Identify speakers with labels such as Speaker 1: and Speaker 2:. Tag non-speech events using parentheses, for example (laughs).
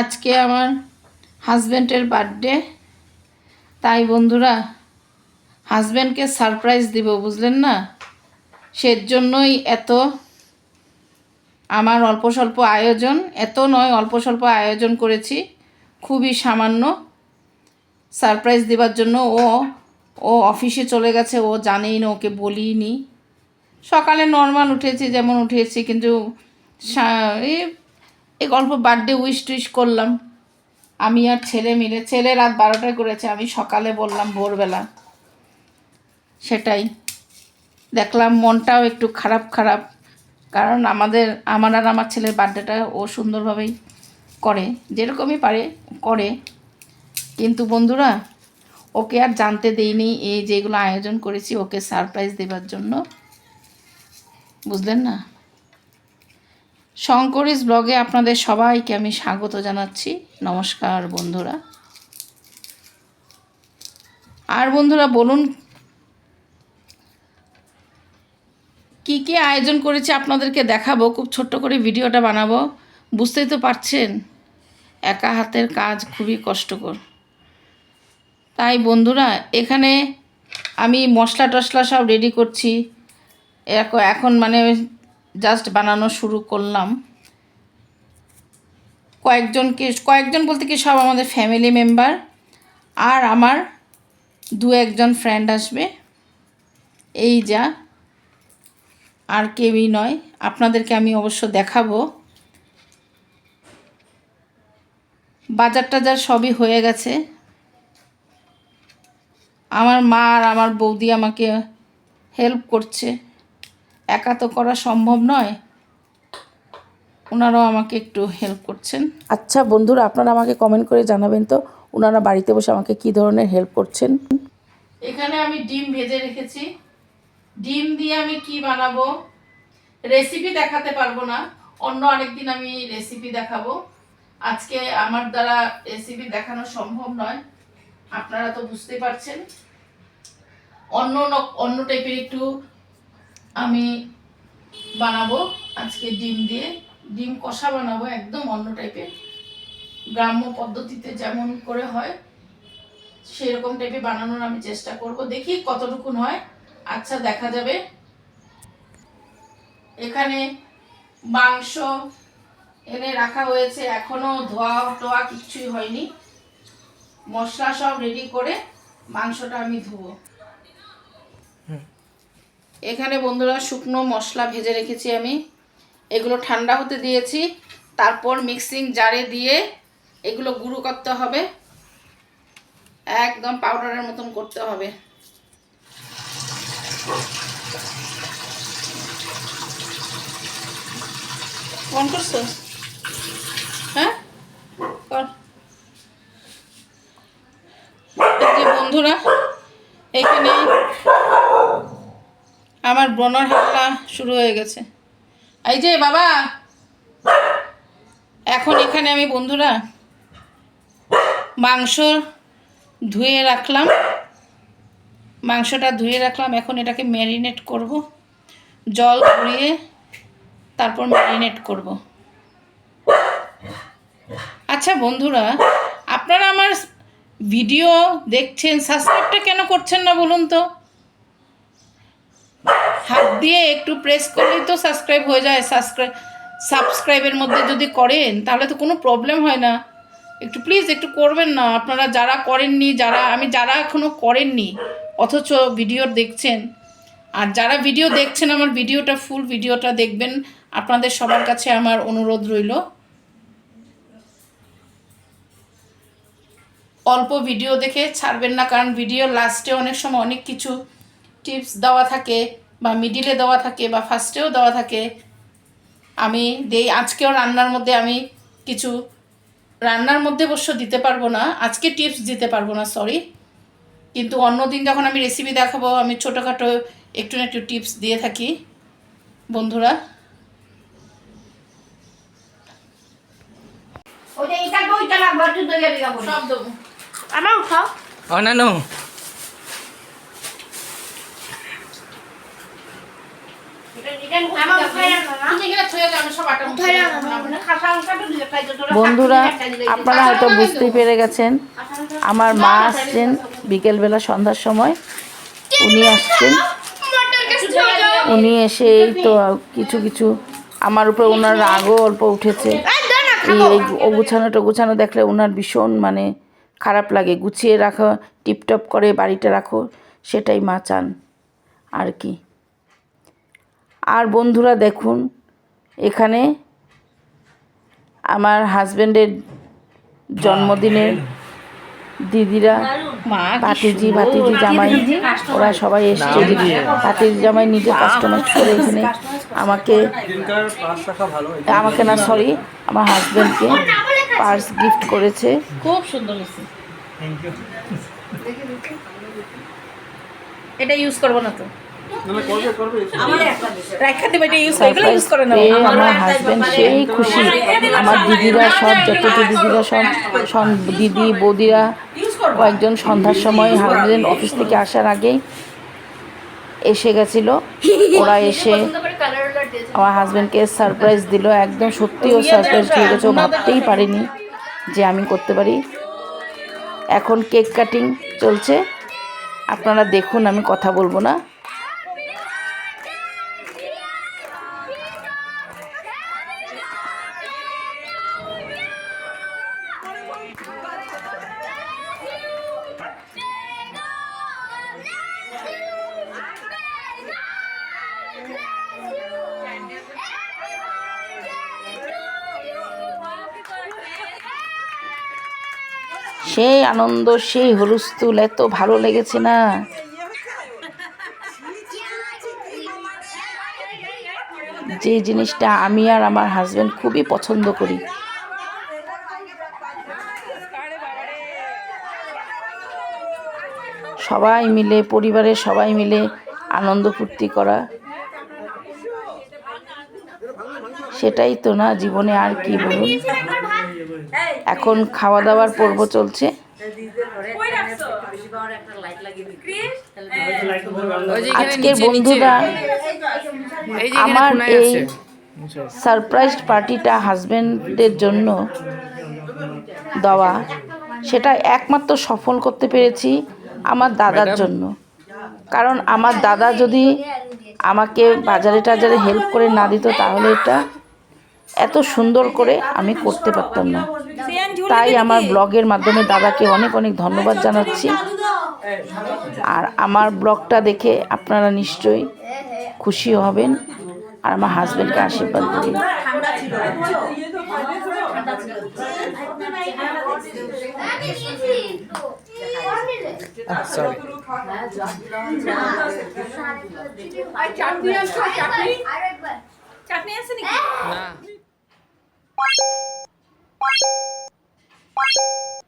Speaker 1: আজকে আমার হাজব্যান্ডের বার্থডে। তাই বন্ধুরা হাজব্যান্ডকে সারপ্রাইজ দিব, বুঝলেন না? সের জন্যই এত আমার অল্প স্বল্প আয়োজন, এত নয়, অল্প স্বল্প আয়োজন করেছি। খুবই সামান্য সারপ্রাইজ দেবার জন্য ও ও অফিসে চলে গেছে, ও জানেই না, ওকে বলিনি। সকালে নর্মাল উঠেছি, যেমন উঠেছি, কিন্তু এই এই গল্প বার্থডে উইশ টুইশ করলাম। আমি আর ছেলে মিলে, ছেলে রাত বারোটায় করেছে, আমি সকালে বললাম ভোরবেলা। সেটাই। দেখলাম মনটাও একটু খারাপ খারাপ। কারণ আমাদের, আমার আর আমার ছেলের বার্থডেটা ও সুন্দরভাবেই করে। যেরকমই পারে, করে। কিন্তু বন্ধুরা, ওকে আর জানতে দেইনি এই যেগুলো আয়োজন করেছি, ওকে সারপ্রাইজ দেবার জন্য। বুঝলেন না? শঙ্করিস ব্লগে আপনাদের সবাইকে আমি স্বাগত জানাচ্ছি। নমস্কার বন্ধুরা। আর বন্ধুরা, বলুন, কি কি আয়োজন করেছি আপনাদেরকে দেখাবো? খুব ছোট্ট করে ভিডিওটা বানাবো। বুঝতেই তো পারছেন, একা হাতের কাজ খুবই কষ্টকর। তাই বন্ধুরা, এখানে আমি মশলা টশলা সব রেডি করছি। এখন মানে জাস্ট বানানো শুরু করলাম। কয়েকজনকে কয়েকজন বলতে কি সব আমাদের ফ্যামিলি মেম্বার আর আমার দু একজন ফ্রেন্ড আসবে। এই যা, আর কেউই নয়। আপনাদেরকে আমি অবশ্য দেখাবো। বাজার টাজার সবই হয়ে গেছে। আমার মা আর আমার বৌদি আমাকে হেল্প করছে। একা তো করা সম্ভব নয়। ওনারাও আমাকে একটু হেল্প করছেন।
Speaker 2: আচ্ছা বন্ধুরা আপনারা আমাকে কমেন্ট করে জানাবেন তো ওনারা বাড়িতে বসে আমাকে কি ধরনের হেল্প করছেন?
Speaker 1: এখানে আমি ডিম ভেজে রেখেছি। ডিম দিয়ে আমি কি বানাবো? রেসিপি দেখাতে পারব না। অন্য আরেকদিন আমি রেসিপি দেখাবো। আজকে আমার দ্বারা রেসিপি দেখানো সম্ভব নয়। আপনারা তো বুঝতে পারছেন। অন্য ন- অন্য টাইপের একটু আমি বানাবো আজকে ডিম দিয়ে। ডিম কষা বানাবো একদম অন্য টাইপের গ্রাম্য পদ্ধতিতে যেমন করে হয়, সেরকম টাইপে বানানোর আমি চেষ্টা করব। দেখি কতটুকুন হয় আচ্ছা দেখা যাবে। এখানে মাংস এনে রাখা হয়েছে। এখনও ধোয়া, টোয়া কিচ্ছুই হয়নি। মশলা সব রেডি করে মাংসটা আমি ধুবো। এখানে বন্ধুরা শুকনো মশলা ভেজে রেখেছি আমি। এগুলো ঠান্ডা হতে দিয়েছি। তারপর মিক্সিং জারে দিয়ে এগুলো গুঁড়ো করতে হবে। একদম পাউডারের মতন করতে হবে। ফোন করছ? হ্যাঁ? কর। যে বন্ধুরা, এখানে আমার ব্রণর হাল্লা শুরু হয়ে গেছে। এই যে বাবা, এখন এখানে আমি বন্ধুরা মাংস ধুয়ে রাখলাম। মাংসটা ধুয়ে রাখলাম, এখন এটাকে ম্যারিনেট করব। জল ধরিয়ে তারপর ম্যারিনেট করব। আচ্ছা বন্ধুরা, আপনারা আমার ভিডিও দেখছেন, সাবস্ক্রাইবটা কেন করছেন না বলুন তো? হাত দিয়ে একটু প্রেস করলেই তো সাবস্ক্রাইব হয়ে যায়। সাবস্ক্রাইব সাবস্ক্রাইবের মধ্যে যদি করেন, তাহলে তো কোনো প্রবলেম হয় না। একটু প্লিজ একটু করবেন না। আপনারা যারা করেননি, যারা, আমি যারা এখনও করেননি, অথচ ভিডিও দেখছেন, আর যারা ভিডিও দেখছেন, আমার ভিডিওটা ফুল ভিডিওটা দেখবেন, আপনাদের সবার কাছে আমার অনুরোধ রইল। অল্প ভিডিও দেখে ছাড়বেন না, কারণ ভিডিও লাস্টে অনেক সময় অনেক কিছু টিপস দেওয়া থাকে। বা মিডিলে দেওয়া থাকে বা ফার্স্টেও দেওয়া থাকে আমি দেই আজকেও রান্নার মধ্যে আমি কিছু রান্নার মধ্যে অবশ্য দিতে পারব না আজকে টিপস দিতে পারব না সরি কিন্তু অন্য দিন যখন আমি রেসিপি দেখাবো আমি ছোটোখাটো একটু না একটু টিপস দিয়ে থাকি বন্ধুরা।
Speaker 3: ওইটা এটা দুইটা লাগবে একটু দইয়া দিবা বলে
Speaker 1: সব দেবো।
Speaker 3: আমার উঠাও
Speaker 4: অনানো
Speaker 3: আমার উঠাই না
Speaker 5: তুমি এখানে থুয়ে যাও, আমি সব আটা মুছে
Speaker 2: উঠাইলাম
Speaker 5: দেবো।
Speaker 2: আমি। মানে খাসা অংশটা দিলে খাইতে তোরা
Speaker 1: বন্ধুরা, আপনারা হয়তো বুঝতেই পেরে গেছেন, আমার মা আসছেন বিকেলবেলা সন্ধ্যার সময়। উনি আসছেন। উনি এসে এই তো কিছু কিছু, আমার উপরে ওনার রাগও অল্প উঠেছে। এই এই অগুছানো টগুছানো দেখলে ওনার ভীষণ মানে খারাপ লাগে। গুছিয়ে রাখো, টিপটপ করে বাড়িটা রাখো, সেটাই মা চান। আর কি। আর বন্ধুরা দেখুন এখানে আমার হাজব্যান্ডের জন্মদিনের দিদিরা ভাতিজি ভাতিজি জামাই ওরা সবাই এসছে। ভাতিজি জামাই নিজে কাস্টমাইজ করে এখানে আমাকে আমাকে না সরি আমার হাজব্যান্ডকে পার্স গিফট করেছে।
Speaker 5: খুব সুন্দর এটা ইউজ করব না তো।
Speaker 1: আমার হাজব্যান্ড সেই খুশি। আমার দিদিরা সব যত দিদিরা সব সব দিদি বৌদিরা কয়েকজন সন্ধ্যার সময় হাজব্যান্ড অফিস থেকে আসার আগেই এসে গেছিল। (laughs) ওরা এসে আমার হাজব্যান্ডকে সারপ্রাইজ দিল। একদম সত্যি ও সারপ্রাইজ হয়ে গেছে। ও ভাবতেই পারিনি যে আমি করতে পারি। এখন কেক কাটিং চলছে। আপনারা দেখুন আমি কথা বলব না। সেই আনন্দ, সেই হলুস্থুল, এত ভালো লেগেছে না? যে জিনিসটা আমি আর আমার হাজব্যান্ড খুবই পছন্দ করি। সবাই মিলে, পরিবারের সবাই মিলে আনন্দ ফুর্তি করা। সেটাই তো না, জীবনে আর কি বলুন? এখন খাওয়া দাওয়ার পর্ব চলছে। আজকের বন্ধুরা আমার এই সারপ্রাইজ পার্টিটা হাজব্যান্ডের জন্য দেওয়া সেটা একমাত্র সফল করতে পেরেছি আমার দাদার জন্য। কারণ আমার দাদা যদি আমাকে বাজারে টাজারে হেল্প করে না দিত তাহলে এটা এত সুন্দর করে আমি করতে পারতাম না। তাই আমার ব্লগের মাধ্যমে দাদাকে অনেক অনেক ধন্যবাদ জানাচ্ছি। আর আমার ব্লগটা দেখে আপনারা নিশ্চয়ই খুশি হবেন আর আমার হাজব্যান্ডকে আশীর্বাদ দেবেন
Speaker 6: চাটনি আছে চাটনি চাটনি আছে নাকি?
Speaker 5: না। バシン!